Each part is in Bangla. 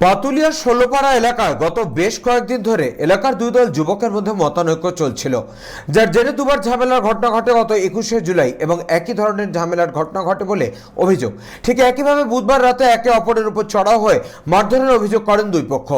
পাতুলিয়ার ষোলোপাড়া এলাকায় গত বেশ কয়েকদিন ধরে এলাকার দুই দল যুবকের মধ্যে মতানৈক্য চলছিল, যার জেরে দুবার ঝামেলার ঘটনা ঘটে গত একুশে জুলাই এবং একই ধরনের ঝামেলার ঘটনা ঘটে বলে অভিযোগ। ঠিক একইভাবে বুধবার রাতে একে অপরের উপর চড়াও হয়ে মারধরের অভিযোগ করেন দুই পক্ষ।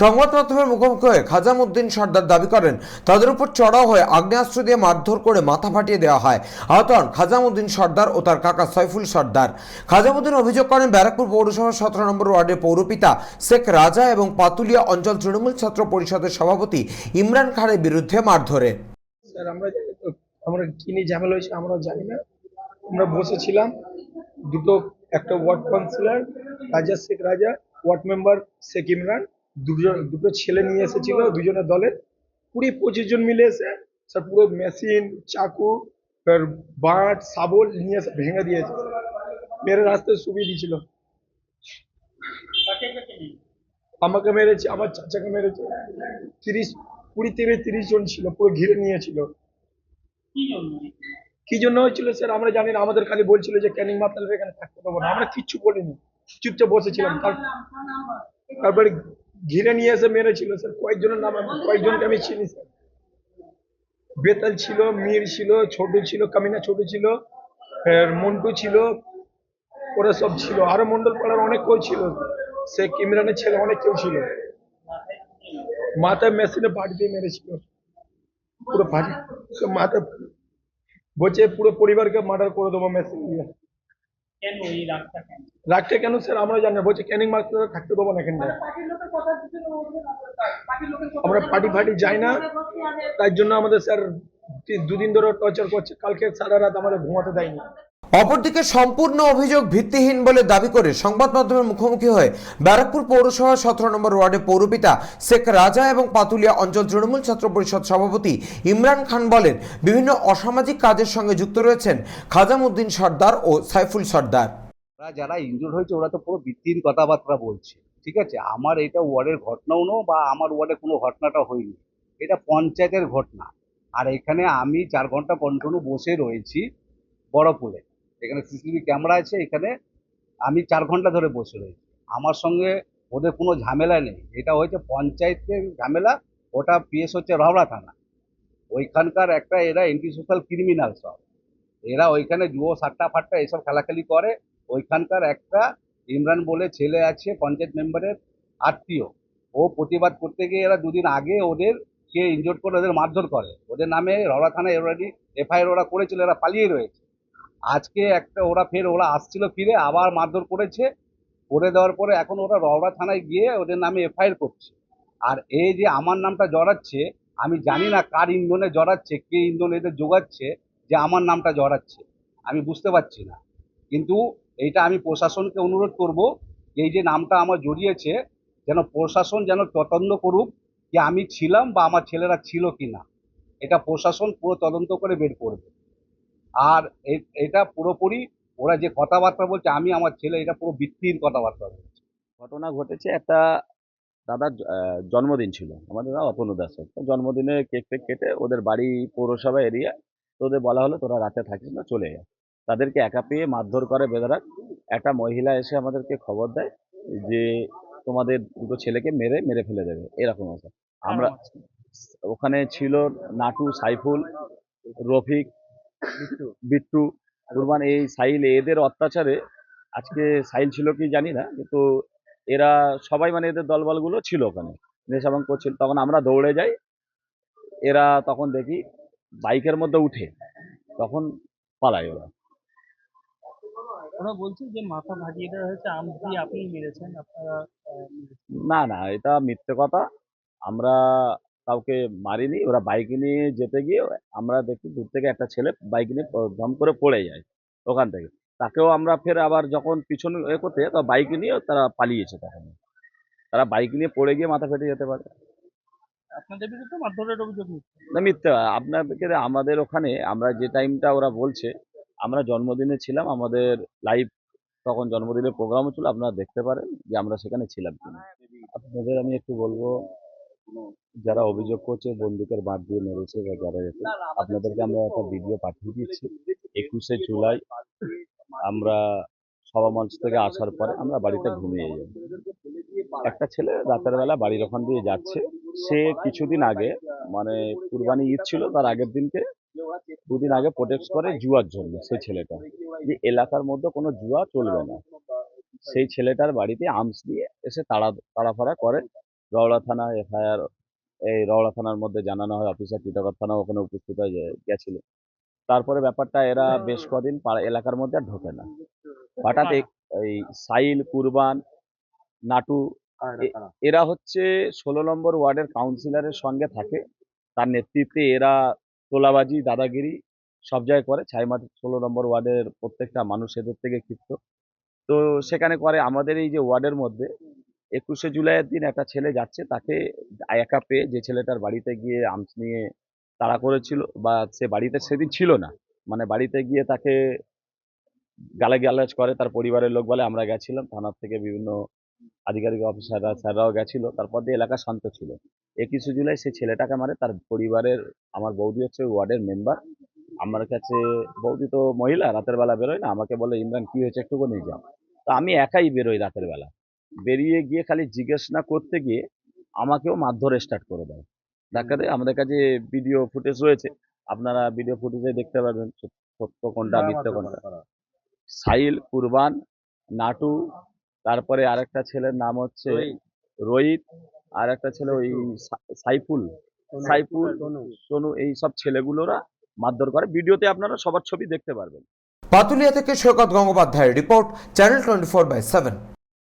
সংবাদ মাধ্যমের মুখোমুখি হয়ে খাজামুদ্দিন সর্দার দাবি করেন, তাদের উপর চড়াও হয়ে আগ্নেয়াস্ত্র দিয়ে মারধর করে মাথা ফাটিয়ে দেওয়া হয়। আহত হন খাজামুদ্দিন সর্দার ও তার কাকা সৈফুল সর্দার। খাজামুদ্দিন অভিযোগ করেন, ব্যারাকপুর পৌরসভার সতেরো নম্বর ওয়ার্ডের পৌরপিতা শেখ রাজা এবং পাতুলিয়া অঞ্চল তৃণমূল ছাত্র পরিষদের সভাপতি ইমরান খানের বিরুদ্ধে মারধরে। আমরা আমরা কি নিয়ে ঝামেলা হয়েছে আমরা জানি না। আমরা বসেছিলাম, দুটো, একটা ওয়ার্ড কাউন্সিলর, রাজা শেখ রাজা, ওয়ার্ড মেম্বার শেখ ইমরান, দুজন, দুটো ছেলে নিয়ে এসেছিল দুজনের দলের কুড়ি, পঁচিশ জন মিলে এসে স্যার, পুরো মেশিন, চাকু বাঁট শাবল নিয়ে এসে ভেঙে দিয়েছে। মেরে রাস্তায় শুবিয়ে দিয়েছিল। আমাকে মেরেছে আমার চাচাকে মেরেছে। তিরিশ কুড়ি থেকে তিরিশ জন ছিল পুরো ঘিরে নিয়েছিল। কি জন্য? হয়েছিল স্যার? আমরা জানি না আমাদের খালি বলছিল যে ক্যানিং মাতালের এখানে থাকতে দেবো না। আমরা কিচ্ছু বলিনি। চুপচাপ বসেছিলাম। তারপরে ঘিরে নিয়ে এসে মেরেছিল স্যার। কয়েকজনের নাম কয়েকজনকে আমি চিনি স্যার। বেতাল ছিল মীর ছিল ছোট ছিল কামিনা ছোট ছিল মন্টু ছিল ওরা সব ছিল। আরও মন্ডল পাড়ার অনেক কেউ ছিল। শেখ ইমরানের ছেলে অনেক কেউ ছিল। মাথায় মেশিনে বাড়ি দিয়ে মেরেছিল। পুরো সব মাথা বলছে পুরো পরিবারকে মার্ডার করে দেবো মেশিন দিয়ে। রাখতে কেন? স্যার? আমরা জানি বলছে ক্যানিং মাস্টার থাকতে দেবো না এখানে আমরা পার্টি ফাটি যাই না। তার জন্য আমাদের স্যার দুদিন ধরে টর্চার করছে। কালকে সারা রাত আমাদের ঘুমাতে দেয়নি। অপরদিকে সম্পূর্ণ অভিযোগ ভিত্তিহীন বলে দাবি করে সংবাদ মাধ্যমের মুখোমুখি হয়ে ব্যারাকপুর পৌরসভার সতেরো নম্বর ওয়ার্ডের পৌরপিতা শেখ রাজা এবং পাতুলিয়া অঞ্চল তৃণমূল ছাত্র পরিষদ সভাপতি ইমরান খান বলেন, বিভিন্ন অসামাজিক কাজের সঙ্গে যুক্ত রয়েছেন খাজামুদ্দিন সর্দার ও সাইফুল সর্দার। যারা ইনজুর হয়েছে, ওরা তো পুরো ভিত্তিহীন কথাবার্তা বলছে, ঠিক আছে? আমার এটা ওয়ার্ডের ঘটনাও নো বা আমার ওয়ার্ডে কোনো ঘটনাটা হয়নি। এটা পঞ্চায়েতের ঘটনা। আর এখানে আমি চার ঘণ্টা কন্টিনিউ বসে রয়েছি বড়পুলে এখানে সিসিটিভি ক্যামেরা আছে, এখানে আমি চার ঘণ্টা ধরে বসে রয়েছি। আমার সঙ্গে ওদের কোনো ঝামেলা নেই। এটা হয়েছে পঞ্চায়েতের ঝামেলা, ওটা পিএস হচ্ছে রহড়া থানা। ওইখানকার একটা এরা এন্টি সোশ্যাল ক্রিমিনাল সব। এরা ওইখানে জুয়ো, সাট্টা ফাট্টা এসব খেলাখেলি করে। ওইখানকার একটা ইমরান বলে ছেলে আছে, পঞ্চায়েত মেম্বারের আত্মীয়। ও প্রতিবাদ করতে গিয়ে এরা দুদিন আগে ওদের কে ইনজোর্ড করে ওদের মারধর করে। ওদের নামে রওড়া থানায় অলরেডি এফআইআর ওরা করেছিল, এরা পালিয়ে রয়েছে। আজকে একটা ওরা ফের ওরা আসছিল ফিরে, আবার মারধর করেছে। করে দেওয়ার পরে এখন ওরা রওড়া থানায় গিয়ে ওদের নামে এফআইআর করছে। আর এই যে আমার নামটা জড়াচ্ছে, আমি জানি না কার ইন্ধনে জড়াচ্ছে, কে ইন্ধন এদের যোগাচ্ছে যে আমার নামটা জড়াচ্ছে, আমি বুঝতে পারছি না। কিন্তু এইটা আমি প্রশাসনকে অনুরোধ করব এই যে নামটা আমার জড়িয়েছে, যেন প্রশাসন যেন তদন্ত করুক যে আমি ছিলাম বা আমার ছেলেরা ছিল কি না এটা প্রশাসন পুরো তদন্ত করে বের করবে। আর এটা পুরোপুরি ওরা যে কথাবার্তা বলছে আমি আমার ছেলে এটা পুরো ভিত্তিহীন কথাবার্তা বলছে। ঘটনা ঘটেছে একটা দাদার জন্মদিন ছিল। আমাদের নাম অতনু দাসের জন্মদিনে কেক ফেক কেটে ওদের বাড়ি পৌরসভা এরিয়া তো ওদের বলা হলো তোরা রাতে থাকিস না চলে যা। তাদেরকে একা পেয়ে মারধর করে বেদরাক। একটা মহিলা এসে আমাদেরকে খবর দেয় যে তোমাদের দুটো ছেলেকে মেরে মেরে ফেলে দেবে। এরকম আছে আমরা ওখানে ছিল নাটু সাইফুল রফিক বিট্টু। কুরবান এই সাইল এদের অত্যাচারে আজকে সাইল ছিল কি জানি না কিন্তু এরা সবাই মানে এদের দলবলগুলো ছিল ওখানে। নেশাভাং করছিল। তখন আমরা দৌড়ে যাই এরা তখন দেখি বাইকের মধ্যে উঠে তখন পালায় ওরা। ওরা বলছে যে মাথা ভাগিয়ে দেওয়া হয়েছে আম দিয়ে আপনি মেরেছেন আপনারা না না এটা মিথ্যে কথা। আমরা কাউকে মারিনি ওরা বাইক নিয়ে যেতে গিয়ে আমরা দেখি দূর থেকে একটা ছেলে বাইক নিয়ে দম করে পড়ে যায় ওখান থেকে। তাকেও আমরা ফের আবার যখন পিছনে এ করতে তো বাইক নিয়ে তারা পালিয়েছে তখন। তারা বাইক নিয়ে পড়ে গিয়ে মাথা ফেটে যেতে পারে। আপনাদের বিরুদ্ধে মারধরের অভিযোগ না মিথ্যে আপনাদেরকে আমাদের ওখানে আমরা যে টাইমটা ওরা বলছে আমরা জন্মদিনে ছিলাম আমাদের লাইভ তখন জন্মদিনের প্রোগ্রামও ছিল আপনারা দেখতে পারেন যে আমরা সেখানে ছিলাম কিনা। আপনাদের আমি একটু বলব যারা অভিযোগ করছে বন্দুকের বাঁট দিয়ে মেরেছে বা যারা এতে, আপনাদেরকে আমরা একটা ভিডিও পাঠিয়ে দিচ্ছি। একুশে জুলাই আমরা সভা মঞ্চ থেকে আসার পরে আমরা বাড়িতে ঘুমিয়ে যাই। একটা ছেলে রাতের বেলা বাড়ির ওখান দিয়ে যাচ্ছে। সে কিছুদিন আগে মানে কুরবানি ঈদ ছিল তার আগের দিনকে দুদিন আগে প্রোটেক্ট করে জুয়ার জন্য সেই ছেলেটা। যে এলাকার মধ্যে কোনো জুয়া চলবে না। সেই ছেলেটার বাড়িতে আর্মস দিয়ে এসে তাড়া তাড়াফাড়া করে। রওড়া থানা এফআইআর এই রওড়া থানার মধ্যে জানানো হয় অফিসার টিটাগড় থানা ওখানে উপস্থিত হয়ে গেছিল। তারপরে ব্যাপারটা এরা বেশ কদিন এলাকার মধ্যে আর ঢোকে না। হঠাৎ এই- সাইল কুরবান নাটু এরা হচ্ছে ষোলো নম্বর ওয়ার্ডের কাউন্সিলরের সঙ্গে থাকে। তার নেতৃত্বে এরা তোলাবাজি দাদাগিরি সব জায়গায় করে। ছাইমাঠ ষোলো নম্বর ওয়ার্ডের প্রত্যেকটা মানুষ এদের থেকে ক্ষিপ্ত। তো সেখানে করে আমাদের এই যে ওয়ার্ডের মধ্যে একুশে জুলাইয়ের দিন একটা ছেলে যাচ্ছে, তাকে একা পেয়ে যে ছেলেটার বাড়িতে গিয়ে আর্মস নিয়ে তাড়া করেছিল বা সে বাড়িতে সেদিন ছিল না মানে বাড়িতে গিয়ে তাকে গালাগালাজ করে, তার পরিবারের লোক বলে, আমরা গেছিলাম। থানার থেকে বিভিন্ন আধিকারিক অফিসাররা, স্যাররাও গেছিল। তারপর দিয়ে এলাকা শান্ত ছিল। একুশে জুলাই সেই ছেলেটাকে মারে, তার পরিবারের, আমার বৌদি হচ্ছে ওয়ার্ডের মেম্বার। আমার কাছে, বৌদি তো মহিলা, রাতের বেলা বেরোয় না, আমাকে বলে, ইমরান, কি হয়েছে? একটু নিয়ে যাও। তা আমি একাই বেরোই রাতের বেলা। বেরিয়ে গিয়ে খালি জিজ্ঞেস না করতে গিয়ে আমাকেও মারধর স্টার্ট করে দেয়। ডাক্তারে আমাদের কাছে ভিডিও ফুটেজ রয়েছে। আপনারা ভিডিও ফুটেজে দেখতে পারবেন সত্য- কোনটা মিথ্যে কোনটা। সাইল কুরবান নাটু তারপরে আরেকটা ছেলের নাম হচ্ছে রোহিত। আর একটা ছেলে ওই সাইফুল। সাইফুল সোনু এই সব ছেলেগুলোরা মারধর করে। ভিডিওতে আপনারা সবার ছবি দেখতে পারবেন। পাতুলিয়া থেকে সৈকত গঙ্গোপাধ্যায়ের report channel twenty four by seven.